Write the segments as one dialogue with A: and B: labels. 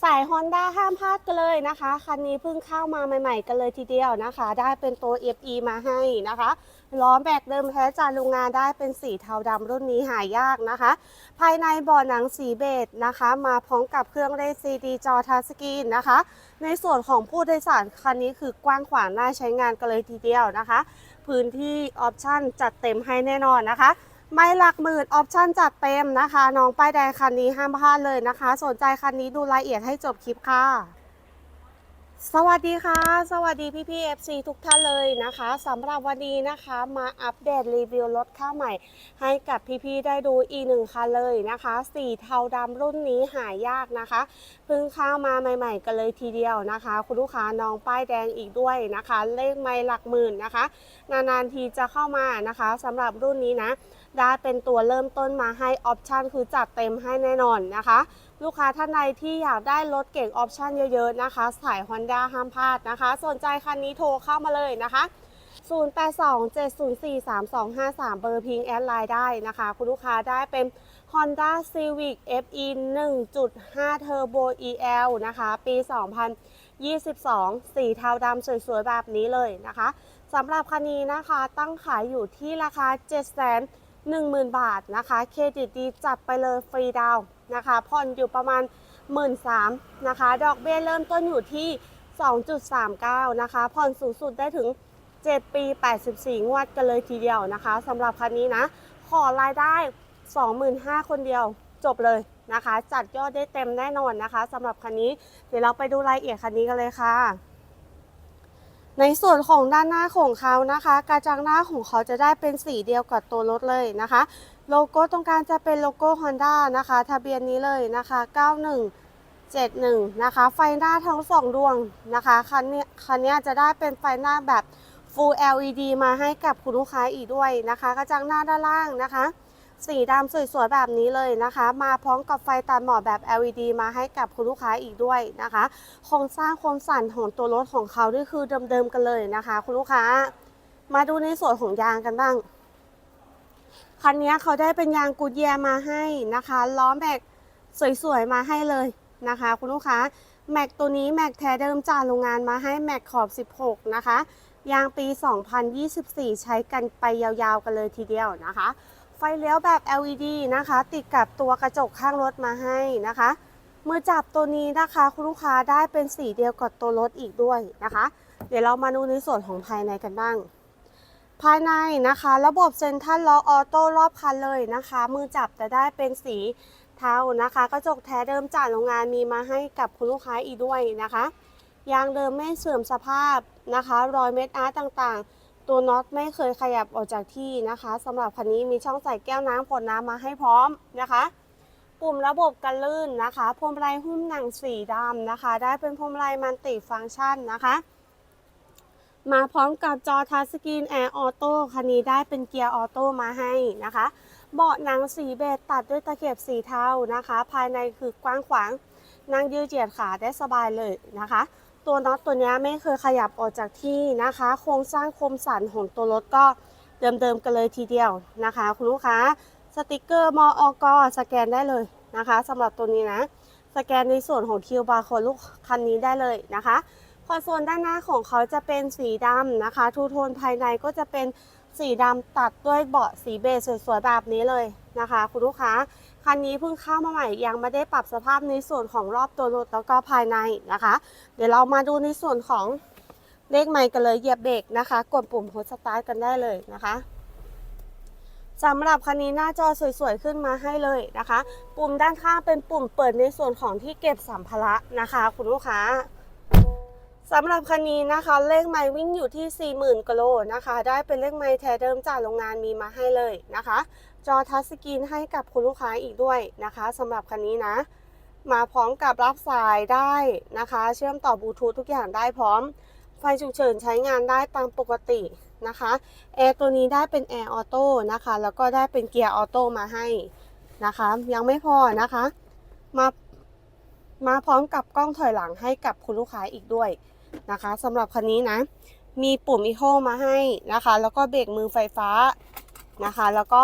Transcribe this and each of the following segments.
A: สาย Honda ห้ามพลาดกันเลยนะคะ คันนี้เพิ่งเข้ามาใหม่ๆกันเลยทีเดียวนะคะ ได้เป็นตัว FE มาให้นะคะ ล้อแบกเดิมแท้จากโรงงานได้เป็นสีเทาดำรุ่นนี้หายากนะคะ ภายในเบ่อหนังสีเบจนะคะ มาพร้อมกับเครื่องเล่นซีดีจอทัชสกรีนนะคะ ในส่วนของผู้โดยสารคันนี้คือกว้างขวางน่าใช้งานกันเลยทีเดียวนะคะ พื้นที่ออปชั่นจัดเต็มให้แน่นอนนะคะ ไม่หลักหมื่นออปชั่นจัดเต็มนะคะ น้องป้ายแดงคันนี้ห้ามพลาดเลยนะคะ สนใจคันนี้ดูรายละเอียดให้จบคลิปค่ะ สวัสดีค่ะ สวัสดีพี่พี่ๆ FC ทุกท่านเลยนะคะสำหรับวันนี้นะคะมาอัปเดตรีวิวรถข้าวใหม่ ให้กับพี่ๆได้ดูอีกหนึ่งคันเลยนะคะ สีเทาดำรุ่นนี้หายากนะคะเพิ่งเข้ามาใหม่ ๆ กันเลยทีเดียวนะคะ คุณลูกค้าน้องป้ายแดงอีกด้วยนะคะ เลขไม่หลักหมื่นนะคะ นานๆทีจะเข้ามานะคะสำหรับรุ่นนี้นะได้เป็นตัวเริ่มต้นมาให้ออปชันคือจัดเต็มให้แน่นอนนะคะ ลูกค้าท่านใดที่อยากได้รถเก่งออปชันเยอะๆนะคะสาย Honda ห้ามพลาดนะคะ สนใจคันนี้โทรเข้ามาเลยนะคะ 0827043253 เบอร์พิงแอดไลน์ได้นะคะ คุณลูกค้าได้เป็น Honda Civic FE 1.5 Turbo EL นะคะ ปี 2022 สีเทาดำสวยๆ แบบนี้เลยนะคะสำหรับคันนี้นะคะตั้งขายอยู่ที่ราคา 7 10,000 บาทนะคะ เครดิตดีจัดไปเลยฟรีดาวน์ นะคะผ่อนอยู่ประมาณ 1 3ื่นนะคะ ดอกเบี้ยเริ่มต้นอยู่ที่ 2.39 นะคะ ผ่อนสูงสุดได้ถึง 7 ปี 84 งวดกันเลยทีเดียวนะคะสำหรับคันนี้นะ ขอรายได้ 25,000 คนเดียวจบเลยนะคะ จัดยอดได้เต็มแน่นอนนะคะสำหรับคันนี้ เดี๋ยวเราไปดูรายละเอียดคันนี้กันเลยค่ะในส่วนของด้านหน้าของเขานะคะ กระจังหน้าของเขาจะได้เป็นสีเดียวกับตัวรถเลยนะคะ โลโก้ตรงกลางจะเป็นโลโก้ Honda นะคะ ทะเบียนนี้เลยนะคะ 9171 นะคะ ไฟหน้าทั้งสองดวงนะคะคันนี้คันนี้จะได้เป็นไฟหน้าแบบ Full LED มาให้กับคุณลูกค้าอีกด้วยนะคะ กระจังหน้าด้านล่างนะคะ สีดำสวยๆแบบนี้เลยนะคะ มาพร้อมกับไฟตัดหมอกแบบ LED มาให้กับคุณลูกค้าอีกด้วยนะคะโครงสร้างโครงสั่นของตัวรถของเขานี่คือเดิมๆกันเลยนะคะ คุณลูกค้า มาดูในส่วนของยางกันบ้าง คันนี้เขาได้เป็นยางกูดเยียมาให้นะคะ ล้อแม็กสวยๆมาให้เลยนะคะ คุณลูกค้าแม็กตัวนี้แม็กแท้เดิมจากโรงงานมาให้แม็กขอบ 16 นะคะ ยางปี 2024 ใช้กันไปยาวๆกันเลยทีเดียวนะคะ ไฟเลี้ยวแบบ LED นะคะ ติดกับตัวกระจกข้างรถมาให้นะคะมือจับตัวนี้นะคะคุณลูกค้าได้เป็นสีเดียวกับตัวรถอีกด้วยนะคะ เดี๋ยวเรามาดูในส่วนของภายในกันบ้าง ภายในนะคะ ระบบเซ็นทรัลล็อกออโต้รอบคันเลยนะคะ มือจับจะได้เป็นสีเทานะคะ กระจกแท้เดิมจากโรงงานมีมาให้กับคุณลูกค้าอีกด้วยนะคะ ยางเดิมไม่เสื่อมสภาพนะคะ รอยเม็ดอาร์ตต่างๆ ตัวน็อตไม่เคยขยับออกจากที่นะคะสำหรับคันนี้มีช่องใส่แก้วน้ำขวดน้ำมาให้พร้อมนะคะ ปุ่มระบบกันลื่นนะคะพวงมาลัยหุ้มหนังสีดำนะคะ ได้เป็นพวงมาลัยมันติฟังก์ชันนะคะ มาพร้อมกับจอทัชสกรีนแอร์ออโต้คันนี้ได้เป็นเกียร์ออโต้มาให้นะคะ เบาะหนังสีเบจตัดด้วยตะเข็บสีเทานะคะ ภายในคือกว้างขวางนั่งยืดเหยียดขาได้สบายเลยนะคะ ตัวน็อตตัวนี้ไม่เคยขยับออกจากที่นะคะ โครงสร้างคมสันของตัวรถก็เดิมๆกันเลยทีเดียวนะคะ คุณลูกค้าสติกเกอร์มออกสแกนได้เลยนะคะสำหรับตัวนี้นะ สแกนในส่วนของคิวบาร์โค้ดลูกคันนี้ได้เลยนะคะ คอนโซลด้านหน้าของเขาจะเป็นสีดำนะคะ ทูโทนภายในก็จะเป็นสีดำตัดด้วยเบาะสีเบจสวยๆแบบนี้เลยนะคะ คุณลูกค้าคันนี้เพิ่งเข้ามาใหม่ยังไม่ได้ปรับสภาพในส่วนของรอบตัวรถแล้วก็ภายในนะคะ เดี๋ยวเรามาดูในส่วนของเลขไมค์กันเลยเหยียบเบรกนะคะ กดปุ่มโฮสตาร์ทกันได้เลยนะคะสำหรับคันนี้หน้าจอสวยๆ ขึ้นมาให้เลยนะคะ ปุ่มด้านข้างเป็นปุ่มเปิดในส่วนของที่เก็บสัมภาระนะคะ คุณลูกค้า สำหรับคันนี้นะคะเลขไมล์วิ่งอยู่ที่ 40,000กิโลนะคะ ได้เป็นเลขไมล์แท้เดิมจากโรงงานมีมาให้เลยนะคะ จอทัชสกรีนให้กับคุณลูกค้าอีกด้วยนะคะสำหรับคันนี้นะ มาพร้อมกับรับสายได้นะคะ เชื่อมต่อบลูทูธทุกอย่างได้พร้อม ไฟฉุกเฉินใช้งานได้ตามปกตินะคะแอร์ตัวนี้ได้เป็นแอร์ออโต้นะคะ แล้วก็ได้เป็นเกียร์ออโต้มาให้นะคะ ยังไม่พอนะคะ มามาพร้อมกับกล้องถอยหลังให้กับคุณลูกค้าอีกด้วย นะคะสำหรับคันนี้นะ มีปุ่มอีโคมาให้นะคะ แล้วก็เบรกมือไฟฟ้านะคะ แล้วก็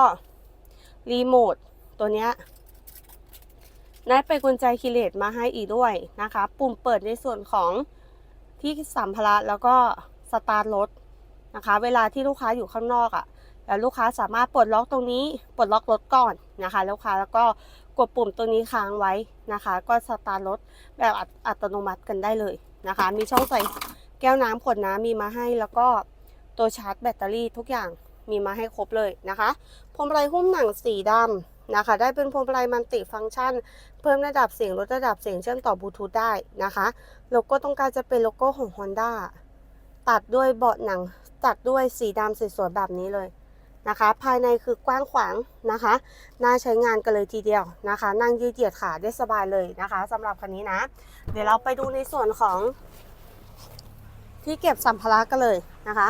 A: รีโมทตัวเนี้ยได้เป็นกุญแจคีเลสมาให้อีกด้วยนะคะ ปุ่มเปิดในส่วนของที่สัมภาระแล้วก็สตาร์ทรถนะคะ เวลาที่ลูกค้าอยู่ข้างนอกอะ่ะแล้วลูกค้าสามารถปลดล็อกตรงนี้ปลดล็อกรถก่อนนะคะลูกค้าแล้วก็กดปุ่มตัวนี้ค้างไว้นะคะ ก็สตาร์ทรถแบบออัตโนมัติกันได้เลย นะคะ มีช่องใส่แก้วน้ำขวดน้ำมีมาให้แล้วก็ตัวชาร์จแบตเตอรี่ทุกอย่างมีมาให้ครบเลยนะคะพวงมาลัยหุ้มหนังสีดำนะคะ ได้เป็นพวงมาลัยมัลติฟังก์ชัน เพิ่มระดับเสียงลดระดับเสียงเชื่อมต่อบลูทูธได้นะคะโลโก้ตรงกลางจะเป็นโลโก้ของ Honda ตัดด้วยเบาะหนังตัดด้วยสีดำสวยๆแบบนี้เลย นะคะ ภายในคือกว้างขวางนะคะ น่าใช้งานกันเลยทีเดียวนะคะ นั่งยืดเหยียดขาได้สบายเลยนะคะสำหรับคันนี้นะ เดี๋ยวเราไปดูในส่วนของที่เก็บสัมภาระกันเลยนะคะ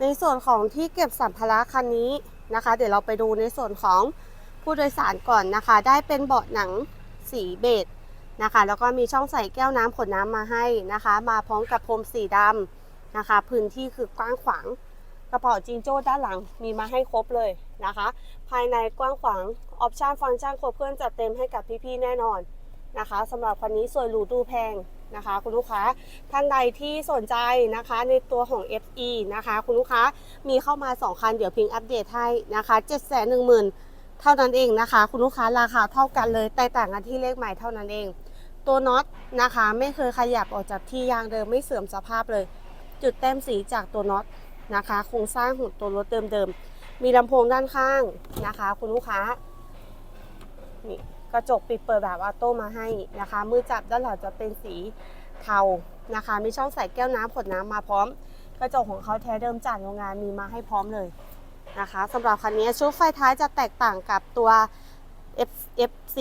A: ในส่วนของที่เก็บสัมภาระคันนี้นะคะ เดี๋ยวเราไปดูในส่วนของผู้โดยสารก่อนนะคะ ได้เป็นเบาะหนังสีเบจนะคะ แล้วก็มีช่องใส่แก้วน้ำขวดน้ำมาให้นะคะ มาพร้อมกับพรมสีดำนะคะ พื้นที่คือกว้างขวาง กระเป๋าจิงโจ้ด้านหลังมีมาให้ครบเลยนะคะ ภายในกว้างขวางออปชันฟังก์ชันครบเครื่องจัดเต็มให้กับพี่ๆแน่นอนนะคะสำหรับคันนี้สวยหรูดูแพงนะคะ คุณลูกค้าท่านใดที่สนใจนะคะในตัวของ FE นะคะ คุณลูกค้ามีเข้ามา 2 คัน เดี๋ยวพิงอัปเดตให้นะคะ 7 1 0 0 0 0 เท่านั้นเองนะคะ คุณลูกค้าราคาเท่ากันเลย แต่ต่างกันที่เลขใหม่เท่านั้นเอง ตัวน็อตนะคะ ไม่เคยขยับออกจากที่ยางเดิมไม่เสื่อมสภาพเลย จุดแต้มสีจากตัวน็อต นะคะ โครงสร้างของตัวรถเดิมๆ มีลำโพงด้านข้างนะคะ คุณลูกค้า นี่กระจกปิดเปิดแบบออโต้มาให้นะคะ มือจับด้านหลังจะเป็นสีเทานะคะ มีช่องใส่แก้วน้ำขวดน้ำมาพร้อม กระจกของเขาแท้เดิมจากโรงงานมีมาให้พร้อมเลยนะคะสำหรับคันนี้ชุดไฟท้ายจะแตกต่างกับตัว F FC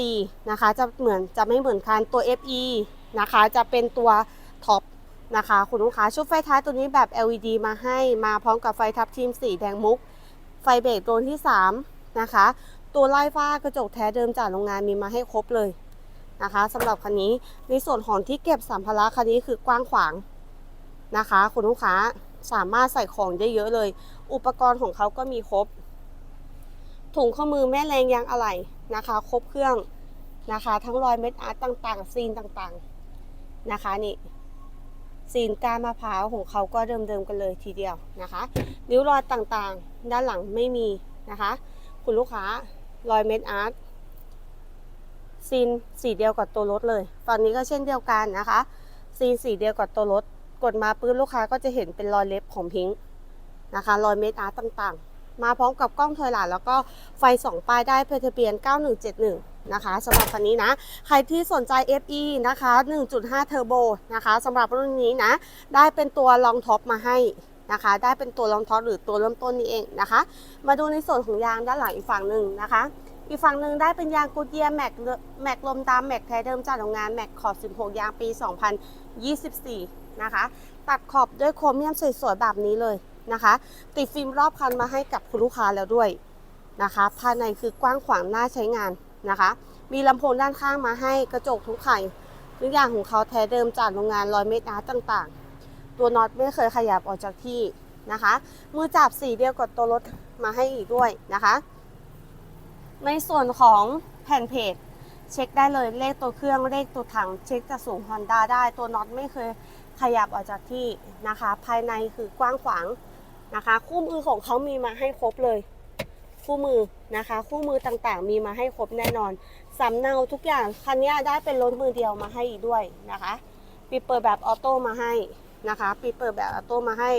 A: นะคะ จะเหมือนจะไม่เหมือนกันตัว FE นะคะ จะเป็นตัวท็อป นะคะ คุณลูกค้าชุดไฟท้ายตัวนี้แบบ LED มาให้มาพร้อมกับไฟทับทิมสีแดงมุก ไฟเบรกตัวที่ 3 นะคะ ตัวไล่ฟ้ากระจกแท้เดิมจากโรงงานมีมาให้ครบเลยนะคะสำหรับคันนี้ในส่วนของที่เก็บสัมภาระคันนี้คือกว้างขวางนะคะ คุณลูกค้าสามารถใส่ของได้เยอะเลย อุปกรณ์ของเขาก็มีครบ ถุงข้อมือแม่แรงยางอะไหล่นะคะ ครบเครื่องนะคะ ทั้งรอยเม็ดอาร์ตต่างๆ ซีนต่างๆ นะคะนี่ ซีนการมะพร้าวของเขาก็เดิมๆกันเลยทีเดียวนะคะริ้วรอยต่างๆ ด้านหลังไม่มีนะคะ คุณลูกค้ารอยเม็ดอาร์ตซีนสีเดียวกับตัวรถเลยฝั่งนี้ก็เช่นเดียวกันนะคะ ซีนสีเดียวกับตัวรถ กดมาปื้นลูกค้าก็จะเห็นเป็นรอยเล็บของพิงค์นะคะ รอยเมตรอาร์ตต่างๆ มาพร้อมกับกล้องถอยหลังแล้วก็ไฟสองป้ายได้เพทะเบียน 9171 นะคะสำหรับคันนี้นะ ใครที่สนใจ FE นะคะ 1.5 เทอร์โบนะคะสำหรับรุ่นนี้นะ ได้เป็นตัวลองท็อปมาให้นะคะ ได้เป็นตัวลองท็อปหรือตัวเริ่มต้นนี้เองนะคะ มาดูในส่วนของยางด้านหลังอีกฝั่งหนึ่งนะคะ อีกฝั่งหนึ่งได้เป็นยางกูเดียแม็กแม็กลมดำแม็กแท้เดิมจากโรงงานแม็กขอบ 16 ยางปี 2024 นะคะ ตัดขอบด้วยโครเมียมสวยๆแบบนี้เลยนะคะ ติดฟิล์มรอบคันมาให้กับคุณลูกค้าแล้วด้วยนะคะ ภายในคือกว้างขวางน่าใช้งาน นะคะ มีลำโพงด้านข้างมาให้กระจกทุกไข่ทุกอย่างของเขาแท้เดิมจากโรงงานรอยเมตรอาร์ตต่างๆ ตัวน็อตไม่เคยขยับออกจากที่นะคะ มือจับสีเดียวกับตัวรถมาให้อีกด้วยนะคะ ในส่วนของแผ่นเพจเช็คได้เลยเลขตัวเครื่องเลขตัวถังเช็คจากสูง Honda ได้ ตัวน็อตไม่เคยขยับออกจากที่นะคะ ภายในคือกว้างขวางนะคะ คู่มือของเขามีมาให้ครบเลย คู่มือนะคะ คู่มือต่างๆ มีมาให้ครบแน่นอนสำเนาทุกอย่างคันนี้ได้เป็นรถมือเดียวมาให้อีกด้วยนะคะปิดเปิดแบบออโต้มาให้นะคะปิดเปิดแบบออโต้มาให้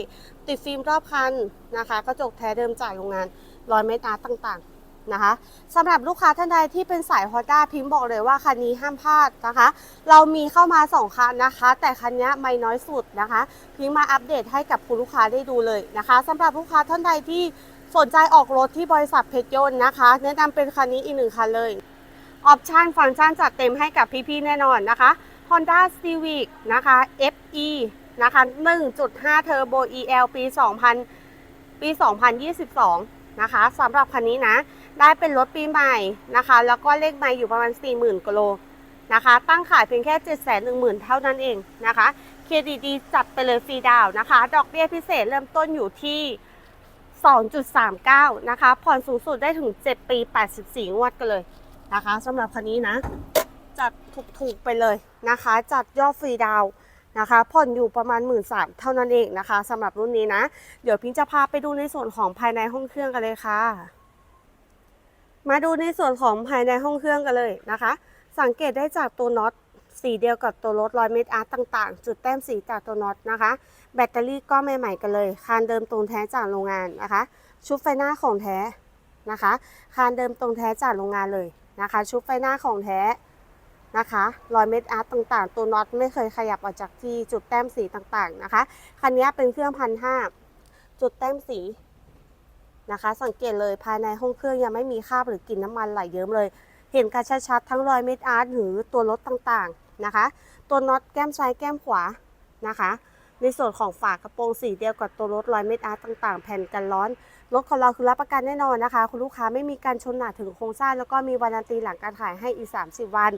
A: ติดฟิล์มรอบคันนะคะกระจกแท้เดิมจากโรงงานรอยเมตาตต่างๆนะคะสำหรับลูกค้าท่านใดที่เป็นสาย Honda พิมพ์บอกเลยว่าคันนี้ห้ามพลาดนะคะ เรามีเข้ามา 2 คันนะคะ แต่คันนี้ไม่น้อยสุดนะคะ พิมพ์มาอัปเดตให้กับคุณลูกค้าได้ดูเลยนะคะสำหรับลูกค้าท่านใดที่ สนใจออกรถที่บริษัทเพชรยนต์นะคะ แนะนำเป็นคันนี้อีกหนึ่งคันเลยออปชันฟังก์ชันจัดเต็มให้กับพี่ๆแน่นอนนะคะ Honda Civic นะคะ FE นะคะ1.5 Turbo EL ปี 2000 ปี 2022 นะคะสำหรับคันนี้นะ ได้เป็นรถปีใหม่นะคะ แล้วก็เลขไม่อยู่ประมาณ 40,000กิโลนะคะ ตั้งขายเพียงแค่ 710,000 เท่านั้นเองนะคะ เครดิตดีจัดไปเลยฟรีดาวนะคะ ดอกเบี้ยพิเศษเริ่มต้นอยู่ที่ 2.39 นะคะ ผ่อนสูงสุดได้ถึง 7 ปี 84 งวดกันเลยนะคะสำหรับคันนี้นะ จัดถูกๆไปเลยนะคะ จัดยอดฟรีดาวนะคะ ผ่อนอยู่ประมาณ 1 3ื่นเท่านั้นเองนะคะสำหรับรุ่นนี้นะ เดี๋ยวพิงจะพาไปดูในส่วนของภายในห้องเครื่องกันเลยค่ะ มาดูในส่วนของภายในห้องเครื่องกันเลยนะคะ สังเกตได้จากตัวน็อตสีเดียวกับตัวรถรอยเม็ดอาร์ตต่าง ๆ จุดแต้มสีจากตัวน็อตนะคะ แบตเตอรี่ก็ใหม่ๆกันเลย คานเดิมตรงแท้จากโรงงานนะคะ ชุดไฟหน้าของแท้นะคะ คานเดิมตรงแท้จากโรงงานเลยนะคะ ชุดไฟหน้าของแท้นะคะรอยเม็ดอาร์ตต่างๆ ตัวน็อตไม่เคยขยับออกจากที่จุดแต้มสีต่างๆนะคะ คันนี้เป็นเครื่องพันห้าจุดแต้มสีนะคะ สังเกตเลยภายในห้องเครื่องยังไม่มีคราบหรือกลิ่นน้ำมันไหลเยิ้มเลย เห็นกันชัดๆทั้งรอยเม็ดอาร์ตหรือตัวรถต่างๆนะคะ ตัวน็อตแก้มซ้ายแก้มขวานะคะ ในส่วนของฝากระโปรงสีเดียวกับตัวรถรอยเม็ดอาร์ตต่างๆ แผ่นกันร้อน รถของเราคือรับประกันแน่นอนนะคะ คุณลูกค้าไม่มีการชนหนาถึงโครงสร้าง แล้วก็มีวารันตีหลังการขายให้อีก 30 วัน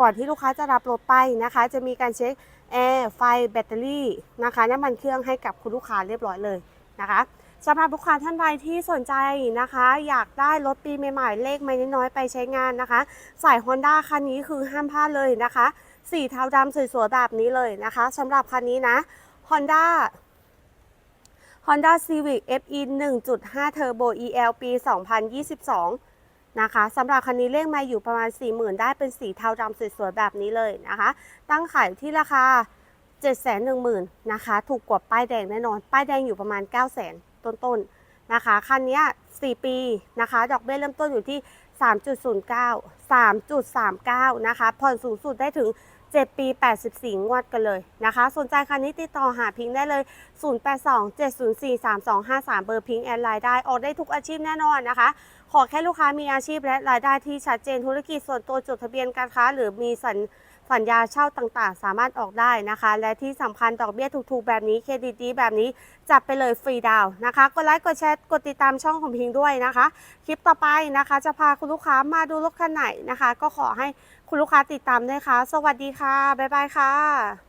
A: ก่อนที่ลูกค้าจะรับรถไปนะคะ จะมีการเช็คแอร์ไฟแบตเตอรี่นะคะน้ำมันเครื่องให้กับคุณลูกค้าเรียบร้อยเลยนะคะสำหรับลูกค้าท่านใดที่สนใจนะคะ อยากได้รถปีใหม่ๆเลขไม่น้อยๆไปใช้งานนะคะ สาย Honda คันนี้คือห้ามพลาดเลยนะคะ สีเทาดำสวยๆแบบนี้เลยนะคะสำหรับคันนี้นะ Honda Honda Civic FE 1.5 Turbo EL ปี 2022 นะคะสำหรับคันนี้เลขไมาอยู่ประมาณ 40,000 ได้เป็นสีเทาดำสวยๆ แบบนี้เลยนะคะ ตั้งขายที่ราคา 710,000นะคะ ถูกกว่าป้ายแดงแน่นอน ป้ายแดงอยู่ประมาณ 900,000 ต้นๆ นะคะ คันนี้ 4 ปีนะคะ ดอกเบี้ยเริ่มต้นอยู่ที่ 3.09 3.39 นะคะ ผ่อนสูงสุดได้ถึง 7 ปี 84 งวดกันเลยนะคะ สนใจคันนี้ติดต่อหาพิงค์ได้เลย 0827043253 เบอร์พิงค์แอดไลน์ได้ ออกได้ทุกอาชีพแน่นอนนะคะ ขอแค่ลูกค้ามีอาชีพและรายได้ที่ชัดเจนธุรกิจส่วนตัวจดทะเบียนการค้า หรือมีสัญสัญญาเช่าต่างๆ สามารถออกได้นะคะ และที่สำคัญดอกเบี้ยถูกๆ แบบนี้เครดิตดีแบบนี้จับไปเลยฟรีดาวนะคะ กดไลค์กดแชร์กดติดตามช่องของพิงค์ด้วยนะคะ คลิปต่อไปนะคะ จะพาคุณลูกค้ามาดูรถคันไหนนะคะ ก็ขอให้ คุณลูกค้าติดตามด้วยค่ะ สวัสดีค่ะ บ๊ายบายค่ะ